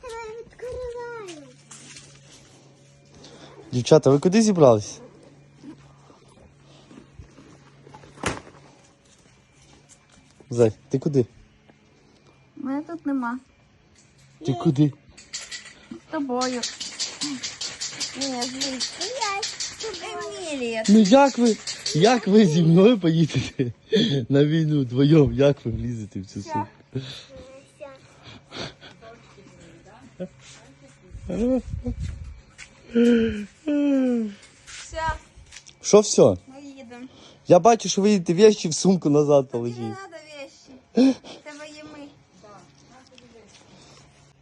Тебе відкриваю. Дівчата, ви куди зібрались? Зай, ти куди? Мене тут нема. Ти куди? З тобою. Ні, звідси я з тобою. Емілія. Ну як ви? Як ви зі мною поїдете на війну вдвоєм? Як ви влізете в цю сумку? Все, Що все? ми їдемо. Я бачу, що ви їдете вещі в сумку назад Тобі не положіть. треба вещи. Тебе є ми.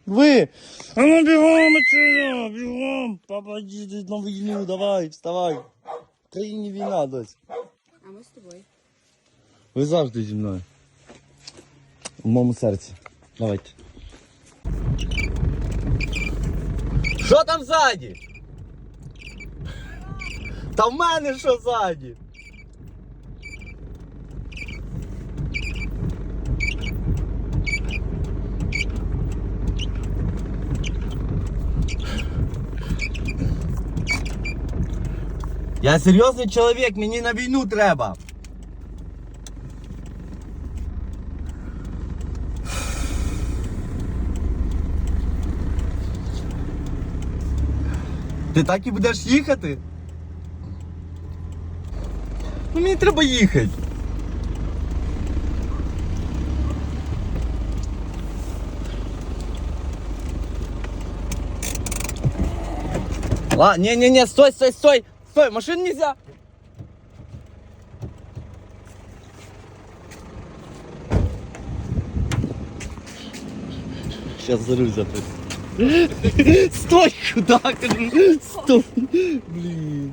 Ви! А ну бігом отсюда! Бігом! Папа їде на війну, давай, вставай. В країні війна, дось. А ми з тобою. Ви завжди зі мною. У моєму серці. Давайте. Що там ззаді? Та в мене що ззаді? Я серйозний чоловік, мені на війну треба. Ти так і будеш їхати? Ну мені треба їхати. Ла, не, не, не, стой, стой, стой, стой, машин нельзя. Сейчас за руль запрыгну. Стой, куда? Стой. Блін.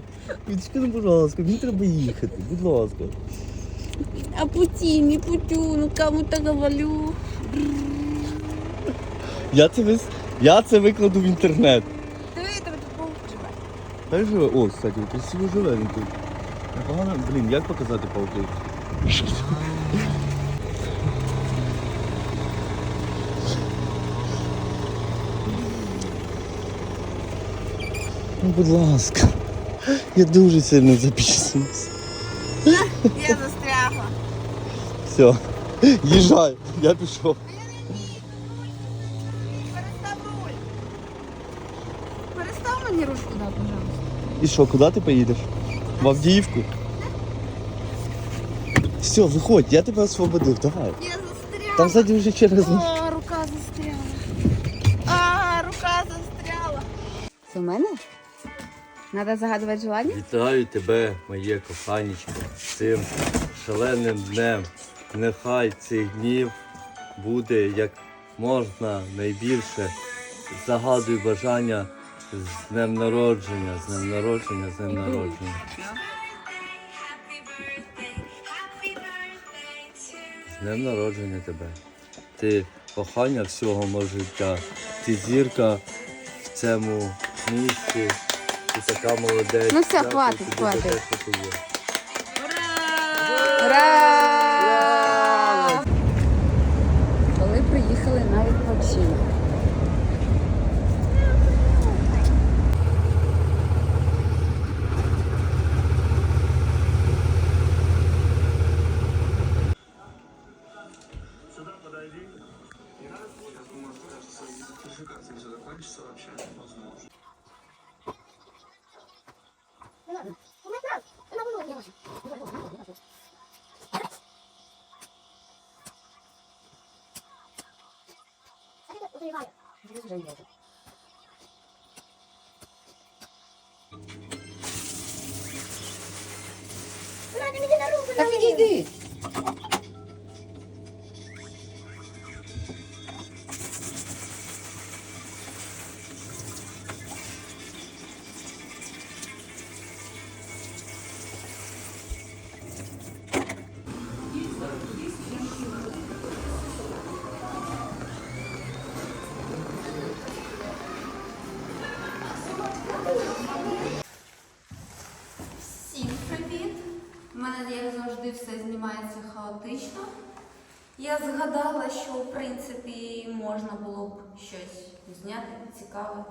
Відчки, ну, пожалуйста, мені треба їхати, будь ласка. А пути, не путю, ну кому-то говорю. Я це вис... Я це викладу в інтернет. Диви, тебе тут живе. Та живе. О, кстати, красиво живе він тут. Непогано. Блін, як показати пауки? Ну, будь ласка. Я дуже сильно запізнився. Я застрягла. Все. Їжджай, я пішов. Перестав руль. Перестав мені руль куди, пожалуйста. І що, куди ти поїдеш? В Авдіївку? Все, виходь, я тебе освободив, давай. Я застряла. Там ззаді вже через. А, рука застряла. А, рука застряла. Це в мене? Надо загадувати желання? Вітаю тебе, моє коханечко, цим шаленим днем. Нехай цих днів буде як можна найбільше. Загадуй бажання з днем народження, з днем народження, з днем народження. З днем народження тебе. Ти кохання всього мого життя. Ти зірка в цьому місці. Ти така молодець. Ну все, хватить, хватить. те, що ти є. Ура! Коли приїхали на відпочинок. Так іди. Всім привіт! У мене, як завжди, все знімає Я згадала, що в принципі можна було б щось зняти цікаве.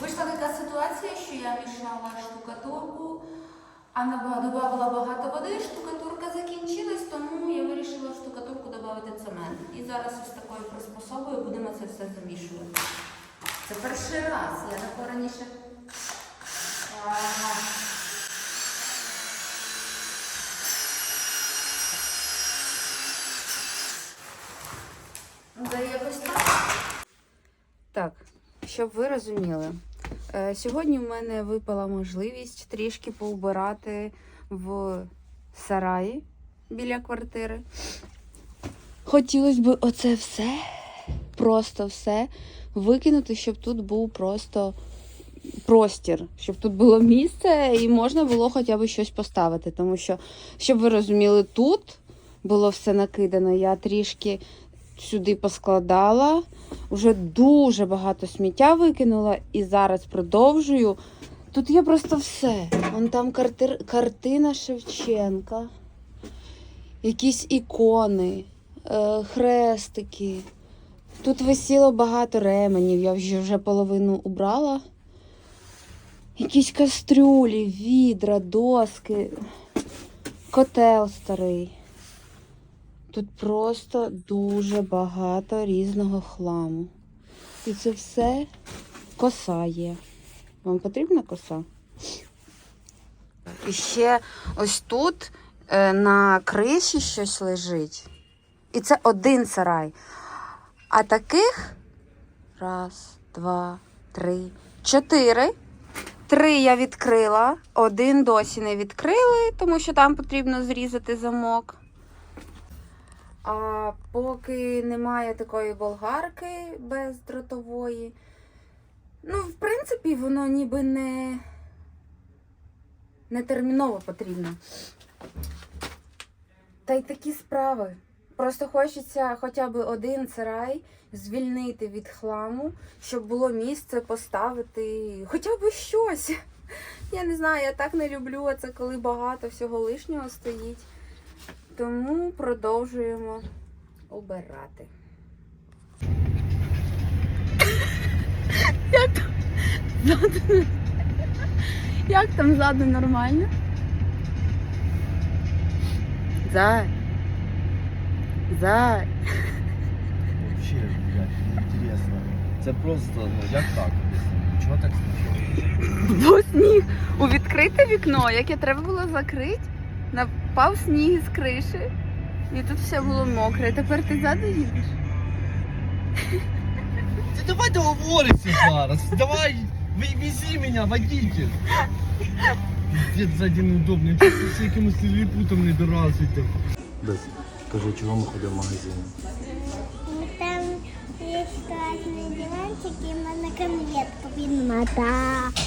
Вийшла така ситуація, що я мішала штукатурку, а додавала багато води, штукатурка закінчилась, тому я вирішила в штукатурку додати цемент. І зараз ось такою приспособою будемо це все замішувати. Це перший раз, я такого раніше. Ага. Якось так. Так, щоб ви розуміли, е, сьогодні в мене випала можливість трішки поубирати в сараї біля квартири. Хотілося б оце все, просто все викинути, щоб тут був просто простір, щоб тут було місце і можна було хоча б щось поставити. Тому що, щоб ви розуміли, тут було все накидано. Я трішки сюди поскладала. Вже дуже багато сміття викинула і зараз продовжую. Тут є просто все. Вон там картир... картина Шевченка, якісь ікони, е, хрестики. Тут висіло багато ременів, я вже, вже половину убрала. Якісь кастрюлі, відра, доски, котел старий. Тут просто дуже багато різного хламу. І це все коса є. Вам потрібна коса? І ще ось тут е, на криші щось лежить. І це один сарай. А таких раз, два, три, чотири. Три я відкрила, один досі не відкрили, тому що там потрібно зрізати замок. А поки немає такої болгарки бездротової, ну, в принципі, воно ніби не, не терміново потрібно. Та й такі справи. Просто хочеться хоча б один сарай звільнити від хламу, щоб було місце поставити хоча б щось. Я не знаю, я так не люблю це, коли багато всього лишнього стоїть. Тому продовжуємо обирати. Як там ззаду? Як там ззаду нормально? Зай. Зай. Вообще, блядь, неинтересно. Це просто, ну як так? Чого так случилось? Бо сніг у відкрите вікно, яке треба було закрити, напав сніг з криші. І тут все було мокре. Тепер ти ззаду їдеш. Ти давай договоримося зараз. Давай, вези мене, водитель. Пиздец, сзади неудобно. Чого з якимось ліліпутом не доразити? Без, скажи, чого ми ходимо в магазин? Ну, Там есть классные диванчики, и можно конфетку пить надо.